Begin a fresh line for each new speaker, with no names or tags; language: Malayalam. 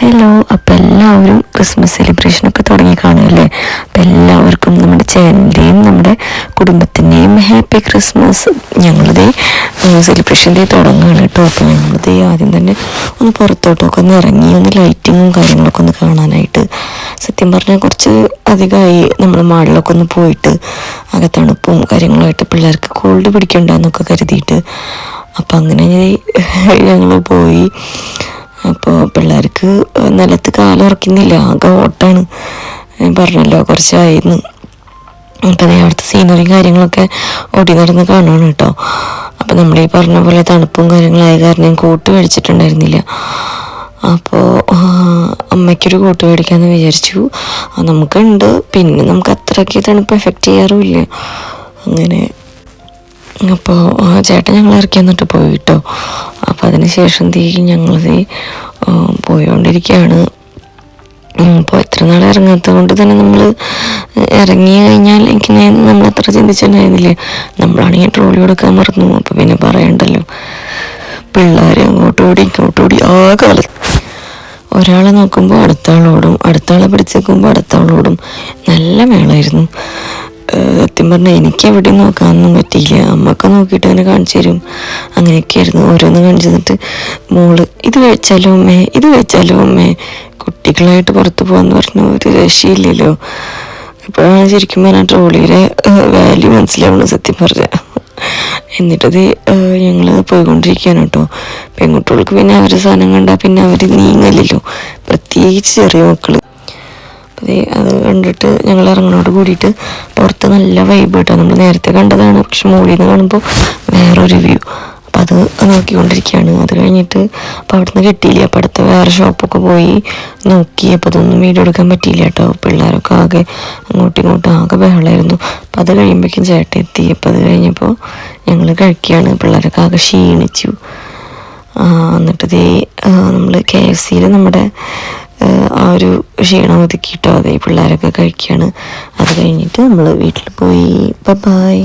ഹലോ അപ്പം എല്ലാവരും ക്രിസ്മസ് സെലിബ്രേഷനൊക്കെ തുടങ്ങി കാണുമല്ലേ അപ്പം എല്ലാവർക്കും നമ്മുടെ ചാനലിന്റെയും നമ്മുടെ കുടുംബത്തിന്റെയും ഹാപ്പി ക്രിസ്മസ് ഞങ്ങളിത് സെലിബ്രേഷൻ ഡേ തുടങ്ങുകയാണ് കേട്ടോ. അപ്പോൾ ഞങ്ങളിത് ആദ്യം തന്നെ ഒന്ന് പുറത്തോട്ടൊക്കെ ഒന്ന് ഇറങ്ങി ഒന്ന് ലൈറ്റിങ്ങും കാര്യങ്ങളൊക്കെ ഒന്ന് കാണാനായിട്ട്. സത്യം പറഞ്ഞാൽ കുറച്ച് അധികമായി നമ്മൾ മാളിലൊക്കെ ഒന്ന് പോയിട്ട് ആകെ തണുപ്പും കാര്യങ്ങളായിട്ട് പിള്ളേർക്ക് കോൾഡ് പിടിക്കണ്ടെന്നൊക്കെ കരുതിയിട്ട്. അപ്പം അങ്ങനെ ഞങ്ങൾ പോയി. പിള്ളേർക്ക് നിലത്ത് കാലുറക്കുന്നില്ല ആകെ ഓട്ടാണ്. പറഞ്ഞല്ലോ കുറച്ചായിരുന്നു അപ്പം അവിടുത്തെ സീനറിയും കാര്യങ്ങളൊക്കെ ഓടി നടന്ന് കാണുകയാണ് കേട്ടോ. അപ്പം നമ്മൾ ഈ പറഞ്ഞ പോലെ തണുപ്പും കാര്യങ്ങളായ കാരണം കോട്ട് മേടിച്ചിട്ടുണ്ടായിരുന്നില്ല. അപ്പോൾ അമ്മയ്ക്കൊരു കോട്ട് മേടിക്കാമെന്ന് വിചാരിച്ചു. നമുക്കുണ്ട്. പിന്നെ നമുക്ക് അത്രയ്ക്ക് തണുപ്പ് എഫക്റ്റ് ചെയ്യാറുമില്ല. അങ്ങനെ. അപ്പോൾ ചേട്ടൻ ഞങ്ങൾ ഇറക്കി എന്നിട്ട് പോയി കേട്ടോ. അപ്പോൾ അതിന് ശേഷം തീ ഞങ്ങൾ പോയോണ്ടിരിക്കുകയാണ് ഇപ്പോൾ എത്ര നാൾ ഇറങ്ങാത്തത് കൊണ്ട് തന്നെ നമ്മൾ ഇറങ്ങി കഴിഞ്ഞാൽ എനിക്ക് നമ്മൾ അത്ര നമ്മളാണെങ്കിൽ ട്രോളി കൊടുക്കാൻ മറന്നു. അപ്പോൾ പിന്നെ പറയണ്ടല്ലോ. പിള്ളേർ അങ്ങോട്ട് ഓടി ഇങ്ങോട്ട് ഓടി ആ കാലത്ത്. ഒരാളെ നോക്കുമ്പോൾ അടുത്ത ആളോടും അടുത്ത ആളെ പിടിച്ചേക്കുമ്പോൾ അടുത്ത നല്ല മേളായിരുന്നു. ഏഹ് പറഞ്ഞു എനിക്ക് എവിടെയും നോക്കാനൊന്നും പറ്റിയില്ല. അമ്മയ്ക്ക് നോക്കിയിട്ട് അങ്ങനെ കാണിച്ചു തരും. അങ്ങനെയൊക്കെയായിരുന്നു ഓരോന്ന് കാണിച്ചു തന്നിട്ട് മോൾ ഇത് കഴിച്ചാലോ അമ്മേ ഇത് കഴിച്ചാലോ അമ്മേ കുട്ടികളായിട്ട് പുറത്ത് പോകാന്ന് പറഞ്ഞ ഒരു രക്ഷയില്ലല്ലോ. ഇപ്പോഴാണ് ശരിക്കും പറഞ്ഞാൽ ട്രോളിയുടെ വാല്യൂ മനസ്സിലാവണം സത്യം പറഞ്ഞ. എന്നിട്ടത് ഞങ്ങൾ പോയിക്കൊണ്ടിരിക്കുകയാണ് കേട്ടോ. പെൺകുട്ടികൾക്ക് പിന്നെ അവരുടെ സാധനം കണ്ടാൽ പിന്നെ അവർ നീങ്ങലില്ലോ. പ്രത്യേകിച്ച് ചെറിയ മക്കൾ. അതെ കണ്ടിട്ട് ഞങ്ങൾ ഇറങ്ങണോട് കൂടിയിട്ട് പുറത്ത് നല്ല വൈബ് കേട്ടോ. നമ്മൾ നേരത്തെ കണ്ടതാണ് പക്ഷെ മുകളിൽ നിന്ന് കാണുമ്പോൾ വേറൊരു വ്യൂ അപ്പം അത് നോക്കിക്കൊണ്ടിരിക്കുകയാണ് അത് കഴിഞ്ഞിട്ട് അപ്പം അവിടെ നിന്ന് കിട്ടിയില്ല. അപ്പം അടുത്ത വേറെ ഷോപ്പൊക്കെ പോയി നോക്കി. അപ്പം അതൊന്നും വീഡിയോ എടുക്കാൻ പറ്റിയില്ല കേട്ടോ. പിള്ളേരൊക്കെ ആകെ അങ്ങോട്ടും ഇങ്ങോട്ടും ആകെ ബഹളമായിരുന്നു അപ്പം അത് കഴിയുമ്പോഴേക്കും ചേട്ടൻ എത്തി. അപ്പം അത് കഴിഞ്ഞപ്പോൾ ഞങ്ങൾ കഴിക്കുകയാണ് പിള്ളേരൊക്കെ ആകെ ക്ഷീണിച്ചു. എന്നിട്ട് ദേ നമ്മൾ കെ എഫ് സിയിൽ നമ്മുടെ ആ ഒരു ക്ഷീണം ഒതുക്കിയിട്ടോ അതേ പിള്ളേരൊക്കെ കഴിക്കുകയാണ് അത് കഴിഞ്ഞിട്ട് നമ്മൾ വീട്ടിൽ പോയി. ബൈ